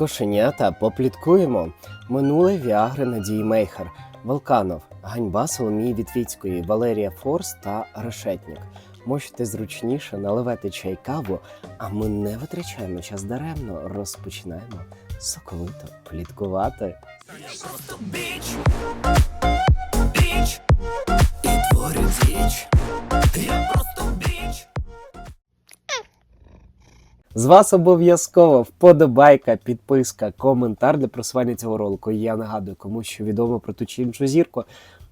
Кошенята попліткуємо. Минуле Віагри Надії Мейхер, Волканов, ганьба Соломії Вітвіцької, Валерія Форс та Решетнік. Можете зручніше наливати чай каву, а ми не витрачаємо час даремно. Розпочинаємо соковито пліткувати. Просто біч, біч, і творю діч. Я просто З вас обов'язково вподобайка, підписка, коментар для просування цього ролику. Я нагадую, кому що відомо про ту чи іншу зірку.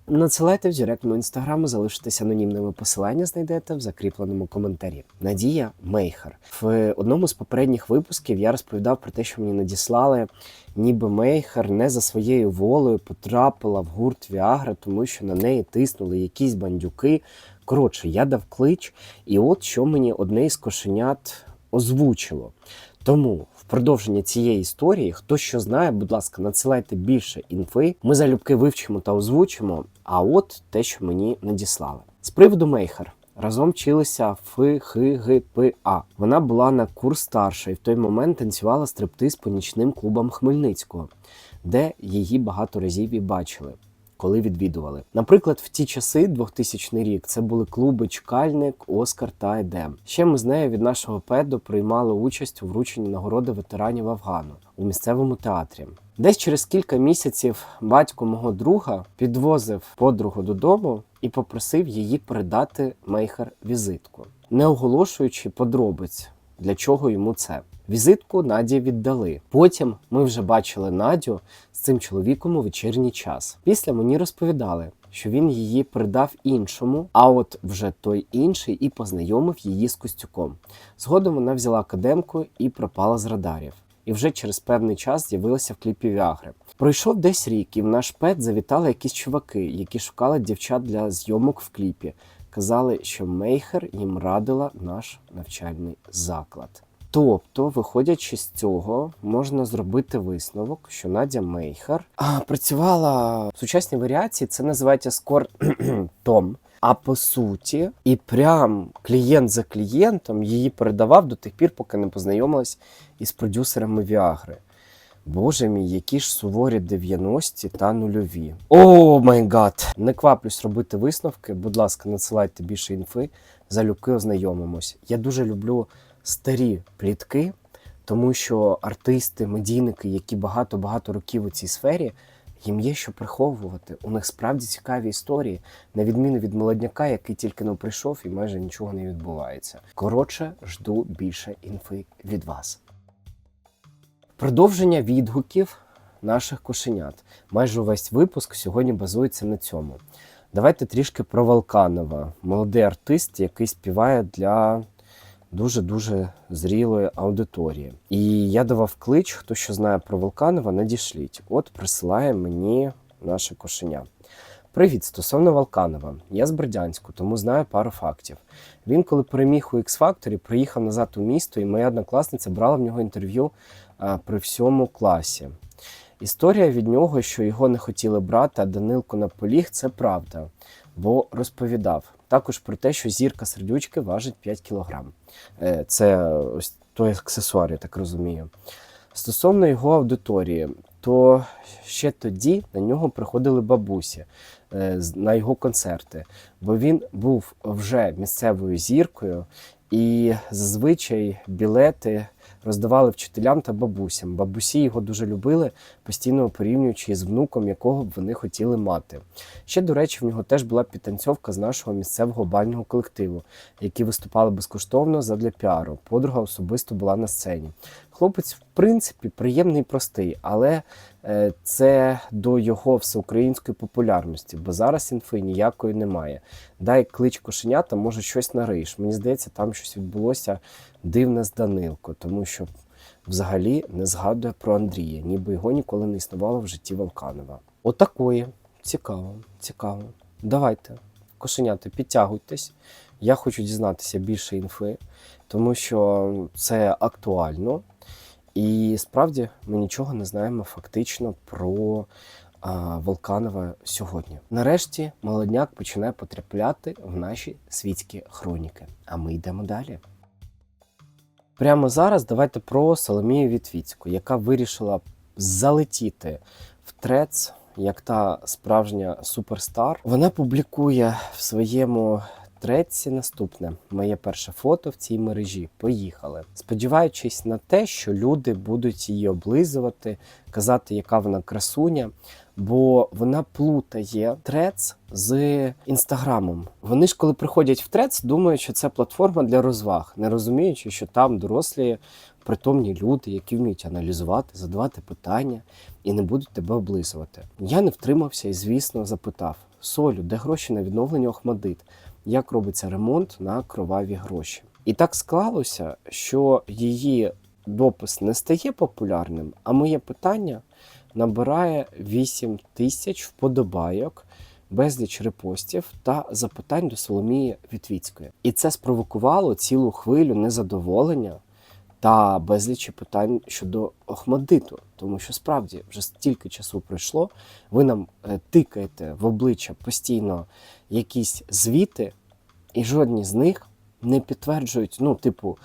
Надсилайте в директ мого інстаграму, залишитесь анонімними. Посилання знайдете в закріпленому коментарі. Надія Мейхер. В одному з попередніх випусків я розповідав про те, що мені надіслали, ніби Мейхер не за своєю волею потрапила в гурт Віагра, тому що на неї тиснули якісь бандюки. Коротше, я дав клич, і от що мені одне із кошенят озвучило. Тому в продовження цієї історії, хто що знає, будь ласка, надсилайте більше інфи. Ми залюбки вивчимо та озвучимо. А от те, що мені надіслали. З приводу Мейхер. Разом вчилися ФХГПА. Вона була на курс старша і в той момент танцювала стриптиз по нічним клубам Хмельницького, де її багато разів і бачили коли відвідували. Наприклад, в ті часи, 2000 рік, це були клуби Чкальник, Оскар та Едем. Ще ми з нею від нашого педу приймали участь у врученні нагороди ветеранів Афгану у місцевому театрі. Десь через кілька місяців батько мого друга підвозив подругу додому і попросив її передати Мейхер візитку, не оголошуючи подробиць, для чого йому це. Візитку Наді віддали. Потім ми вже бачили Надю з цим чоловіком у вечірній час. Після мені розповідали, що він її передав іншому, а от вже той інший і познайомив її з Костюком. Згодом вона взяла академку і пропала з радарів. І вже через певний час з'явилася в кліпі Віагри. Пройшов десь рік, і в наш пет завітали якісь чуваки, які шукали дівчат для зйомок в кліпі. Казали, що Мейхер їм радила наш навчальний заклад. Тобто, виходячи з цього, можна зробити висновок, що Надя Мейхер а, працювала в сучасній варіації, це називається скор Том. А по суті, і прям клієнт за клієнтом її передавав до тих пір, поки не познайомилась із продюсерами Віагри. Боже мій, які ж суворі 90-ті та нульові. О май гад! Не кваплюсь робити висновки. Будь ласка, надсилайте більше інфи, залюбки ознайомимось. Я дуже люблю старі плітки, тому що артисти, медійники, які багато-багато років у цій сфері, їм є що приховувати. У них справді цікаві історії, на відміну від молодняка, який тільки не прийшов і майже нічого не відбувається. Коротше, жду більше інфи від вас. Продовження відгуків наших кошенят. Майже увесь випуск сьогодні базується на цьому. Давайте трішки про Волканова, молодий артист, який співає для дуже-дуже зрілої аудиторії. І я давав клич, хто що знає про Волканова, надішліть. От присилає мені наше кошеня. Привіт, стосовно Волканова. Я з Бердянську, тому знаю пару фактів. Він, коли переміг у X-Factor, приїхав назад у місто, і моя однокласниця брала в нього інтерв'ю при всьому класі. Історія від нього, що його не хотіли брати, а Данилко наполіг, це правда, бо розповідав також про те, що зірка сердючки важить 5 кг. Це ось той аксесуар, я так розумію. Стосовно його аудиторії, то ще тоді на нього приходили бабусі е, на його концерти, бо він був вже місцевою зіркою, і зазвичай білети роздавали вчителям та бабусям. Бабусі його дуже любили, постійно порівнюючи з внуком, якого б вони хотіли мати. Ще, до речі, в нього теж була підтанцьовка з нашого місцевого бального колективу, які виступали безкоштовно задля піару. Подруга особисто була на сцені. Хлопець, в принципі, приємний і простий, але е, це до його всеукраїнської популярності, бо зараз інфи ніякої немає. Дай клич кошенята, може щось нариєш. Мені здається, там щось відбулося дивне з Данилко, тому що взагалі не згадує про Андрія, ніби його ніколи не існувало в житті Волканова. Отакої. Цікаво, цікаво. Давайте, кошенята, підтягуйтесь. Я хочу дізнатися більше інфи, тому що це актуально. І справді ми нічого не знаємо фактично про а, Волканова сьогодні. Нарешті молодняк починає потрапляти в наші світські хроніки. А ми йдемо далі. Прямо зараз давайте про Соломію Вітвіцьку, яка вирішила залетіти в трец, як та справжня суперстар. Вона публікує в своєму треці наступне моє перше фото в цій мережі. Поїхали. Сподіваючись на те, що люди будуть її облизувати, казати, яка вона красуня. Бо вона плутає трец з інстаграмом. Вони ж, коли приходять в трец, думають, що це платформа для розваг, не розуміючи, що там дорослі притомні люди, які вміють аналізувати, задавати питання і не будуть тебе облизувати. Я не втримався і, звісно, запитав: Солю, де гроші на відновлення Охмадит? Як робиться ремонт на кроваві гроші? І так склалося, що її допис не стає популярним, а моє питання набирає 8 тисяч вподобайок, безліч репостів та запитань до Соломії Вітвіцької. І це спровокувало цілу хвилю незадоволення та безлічі питань щодо Охмадиту. Тому що справді вже стільки часу пройшло, ви нам е, тикаєте в обличчя постійно якісь звіти, і жодні з них не підтверджують, ну, типу,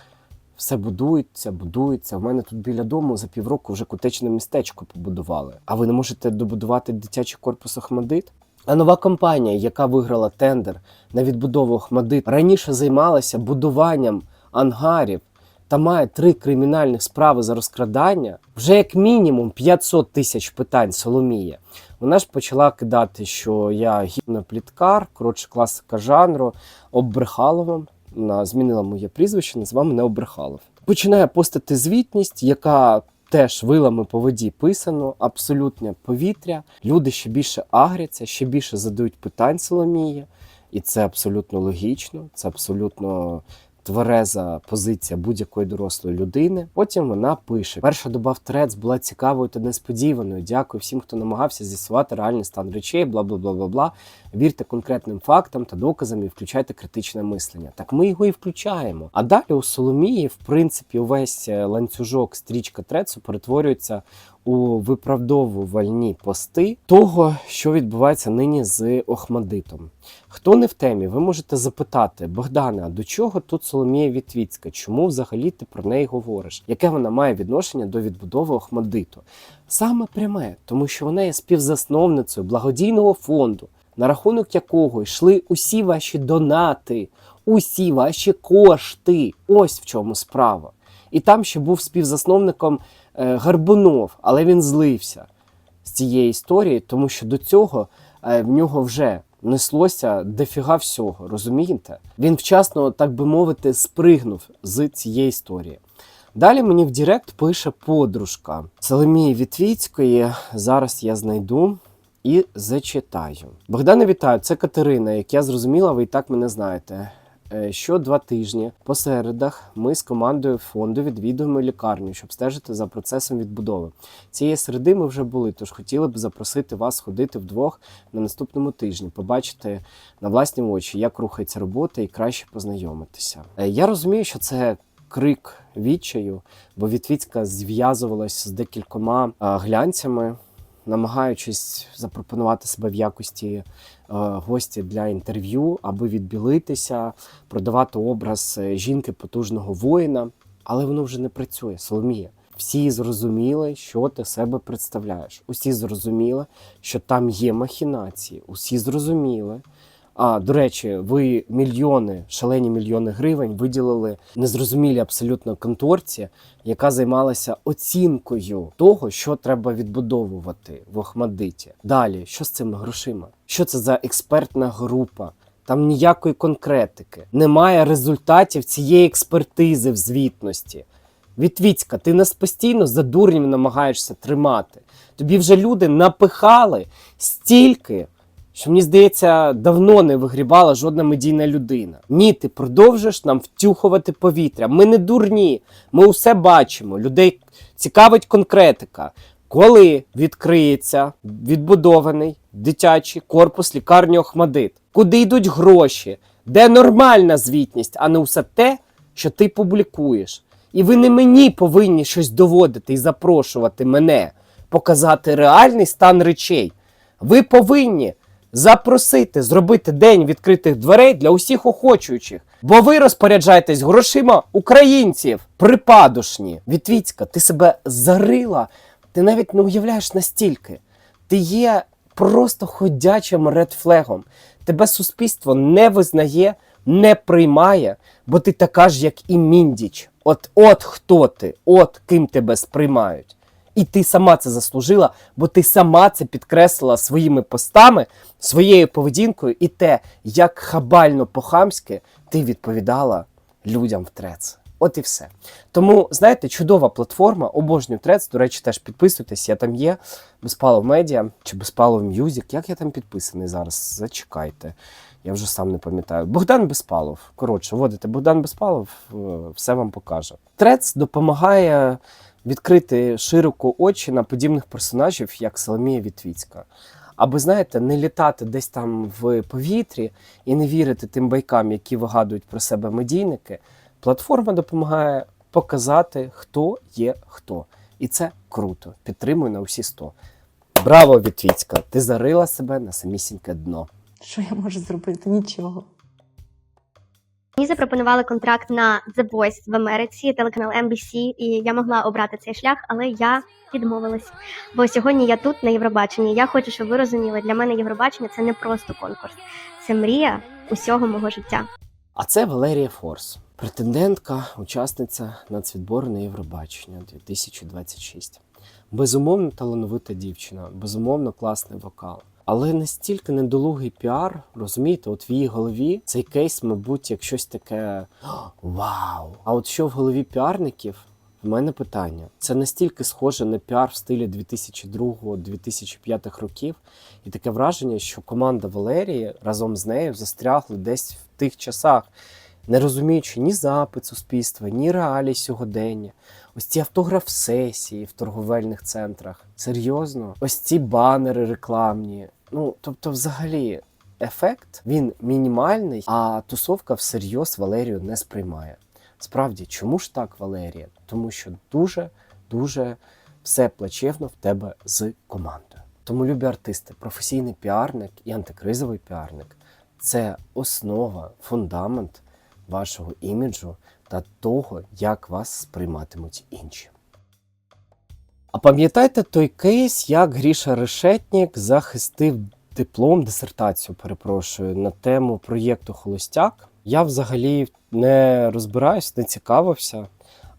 все будується, будується. У мене тут біля дому за півроку вже котечне містечко побудували. А ви не можете добудувати дитячий корпус Охмадит? А нова компанія, яка виграла тендер на відбудову Охмадит, раніше займалася будуванням ангарів та має три кримінальних справи за розкрадання, вже як мінімум 500 тисяч питань Соломія. Вона ж почала кидати, що я гімнопліткар, коротше, класика жанру, оббрехаловим. Вона змінила моє прізвище, назвала мене Обрехалов. Починає постати звітність, яка теж вилами по воді писано, абсолютне повітря. Люди ще більше агряться, ще більше задають питань Соломії. І це абсолютно логічно, це абсолютно твереза позиція будь-якої дорослої людини. Потім вона пише: перша доба в трец була цікавою та несподіваною. Дякую всім, хто намагався з'ясувати реальний стан речей, бла бла бла бла бла. Вірте конкретним фактам та доказам і включайте критичне мислення. Так ми його і включаємо. А далі у Соломії, в принципі, увесь е, ланцюжок стрічка трецу перетворюється у виправдовувальні пости того, що відбувається нині з Охмадитом. Хто не в темі, ви можете запитати Богдане, а до чого тут Соломія Вітвіцька? Чому взагалі ти про неї говориш? Яке вона має відношення до відбудови Охмадиту? Саме пряме, тому що вона є співзасновницею благодійного фонду, на рахунок якого йшли усі ваші донати, усі ваші кошти. Ось в чому справа. І там ще був співзасновником е, Гарбунов, але він злився з цієї історії, тому що до цього е, в нього вже неслося дофіга всього, розумієте? Він вчасно, так би мовити, спригнув з цієї історії. Далі мені в Директ пише подружка Соломії Вітвіцької. Зараз я знайду і зачитаю. Богдане, вітаю, це Катерина. Як я зрозуміла, ви і так мене знаєте. Е, Що два тижні по середах ми з командою фонду відвідуємо лікарню, щоб стежити за процесом відбудови. Цієї середи ми вже були, тож хотіли б запросити вас ходити вдвох на наступному тижні, побачити на власні очі, як рухається робота, і краще познайомитися. Е, Я розумію, що це крик відчаю, бо Вітвіцька зв'язувалась з декількома глянцями, намагаючись запропонувати себе в якості е, гості для інтерв'ю, аби відбілитися, продавати образ е, жінки потужного воїна. Але воно вже не працює, Соломія. Всі зрозуміли, що ти себе представляєш. Усі зрозуміли, що там є махінації. Усі зрозуміли. А до речі, ви мільйони, шалені мільйони гривень виділили незрозумілій абсолютно конторці, яка займалася оцінкою того, що треба відбудовувати в Охмадиті. Далі, що з цими грошима? Що це за експертна група? Там ніякої конкретики. Немає результатів цієї експертизи в звітності. Вітвіцька, ти нас постійно за дурнів намагаєшся тримати. Тобі вже люди напихали стільки, що мені здається, давно не вигрібала жодна медійна людина. Ні, ти продовжуєш нам втюхувати повітря. Ми не дурні, ми усе бачимо. Людей цікавить конкретика. Коли відкриється відбудований дитячий корпус лікарні Охмадит? Куди йдуть гроші? Де нормальна звітність, а не усе те, що ти публікуєш? І ви не мені повинні щось доводити і запрошувати мене, показати реальний стан речей. Ви повинні запросити зробити день відкритих дверей для усіх охочуючих. Бо ви розпоряджаєтесь грошима українців, припадушні. Вітвіцька, ти себе зарила. Ти навіть не уявляєш настільки. Ти є просто ходячим редфлегом. Тебе суспільство не визнає, не приймає, бо ти така ж, як і Міндіч. От от хто ти, от ким тебе сприймають. І ти сама це заслужила, бо ти сама це підкреслила своїми постами, своєю поведінкою і те, як хабально по-хамськи ти відповідала людям в трец. От і все. Тому, знаєте, чудова платформа, обожнюю трец. До речі, теж підписуйтесь, я там є. Безпалов медіа чи Безпалов Мюзик. Як я там підписаний зараз? Зачекайте. Я вже сам не пам'ятаю. Богдан Безпалов. Коротше, вводите Богдан Безпалов, е, все вам покаже. Трец допомагає відкрити широко очі на подібних персонажів, як Соломія Вітвіцька. Аби, знаєте, не літати десь там в повітрі і не вірити тим байкам, які вигадують про себе медійники, платформа допомагає показати, хто є хто. І це круто. Підтримую на усі 100. Браво, Вітвіцька! Ти зарила себе на самісіньке дно. Що я можу зробити? Нічого. Мені запропонували контракт на The Voice в Америці, телеканал NBC, і я могла обрати цей шлях, але я відмовилась. Бо сьогодні я тут на Євробаченні. Я хочу, щоб ви розуміли, для мене Євробачення це не просто конкурс, це мрія усього мого життя. А це Валерія Форс, претендентка, учасниця нацвідбору на Євробачення 2026. Безумовно, талановита дівчина, безумовно, класний вокал. Але настільки недолугий піар, розумієте, от в її голові цей кейс, мабуть, як щось таке вау. А от що в голові піарників? В мене питання. Це настільки схоже на піар в стилі 2002-2005 років, і таке враження, що команда Валерії разом з нею застрягли десь в тих часах, не розуміючи ні запит суспільства, ні реалій сьогодення. Ось ці автограф-сесії в торговельних центрах. Серйозно, ось ці банери рекламні. Ну, тобто, взагалі, ефект він мінімальний, а тусовка всерйоз Валерію не сприймає. Справді, чому ж так, Валерія? Тому що дуже, дуже все плачевно в тебе з командою. Тому, любі артисти, професійний піарник і антикризовий піарник це основа, фундамент вашого іміджу та того, як вас сприйматимуть інші. А пам'ятаєте той кейс, як Гріша Решетнік захистив диплом, дисертацію, перепрошую, на тему проєкту Холостяк? Я взагалі не розбираюсь, не цікавився,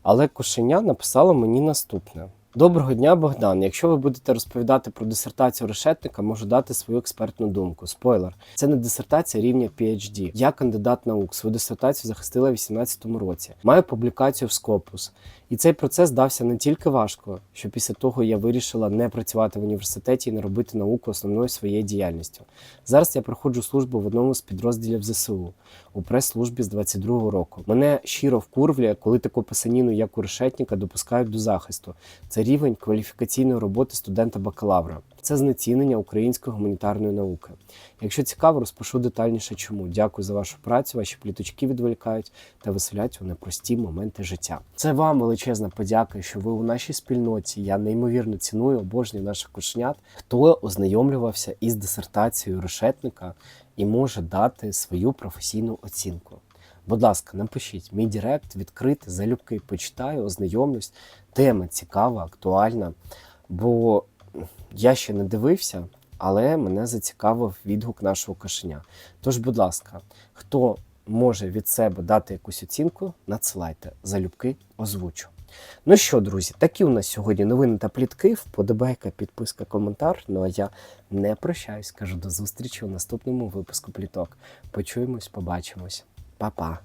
але кошеня написала мені наступне. Доброго дня, Богдан. Якщо ви будете розповідати про дисертацію решетника, можу дати свою експертну думку. Спойлер, це не дисертація рівня PhD. Я кандидат наук. Свою дисертацію захистила в 2018 році. Маю публікацію в Scopus. І цей процес дався не тільки важко, що після того я вирішила не працювати в університеті і не робити науку основною своєю діяльністю. Зараз я проходжу службу в одному з підрозділів ЗСУ у прес-службі з 22-го року. Мене щиро вкурвлює, коли таку писаніну, як у решетника, допускають до захисту. Це рівень кваліфікаційної роботи студента-бакалавра. Це знецінення української гуманітарної науки. Якщо цікаво, розпишу детальніше, чому. Дякую за вашу працю. Ваші пліточки відволікають та веселять у непрості моменти життя. Це вам величезна подяка, що ви у нашій спільноті. Я неймовірно ціную, обожнюю наших кошенят, хто ознайомлювався із дисертацією решетника і може дати свою професійну оцінку. Будь ласка, напишіть мій директ, відкрити, залюбки почитаю, ознайомлюсь. Тема цікава, актуальна. Бо я ще не дивився, але мене зацікавив відгук нашого кошеня. Тож, будь ласка, хто може від себе дати якусь оцінку, надсилайте залюбки, озвучу. Ну що, друзі, такі у нас сьогодні новини та плітки. Вподобайка, підписка, коментар. Ну а я не прощаюсь, кажу до зустрічі у наступному випуску пліток. Почуємось, побачимось. Па-па.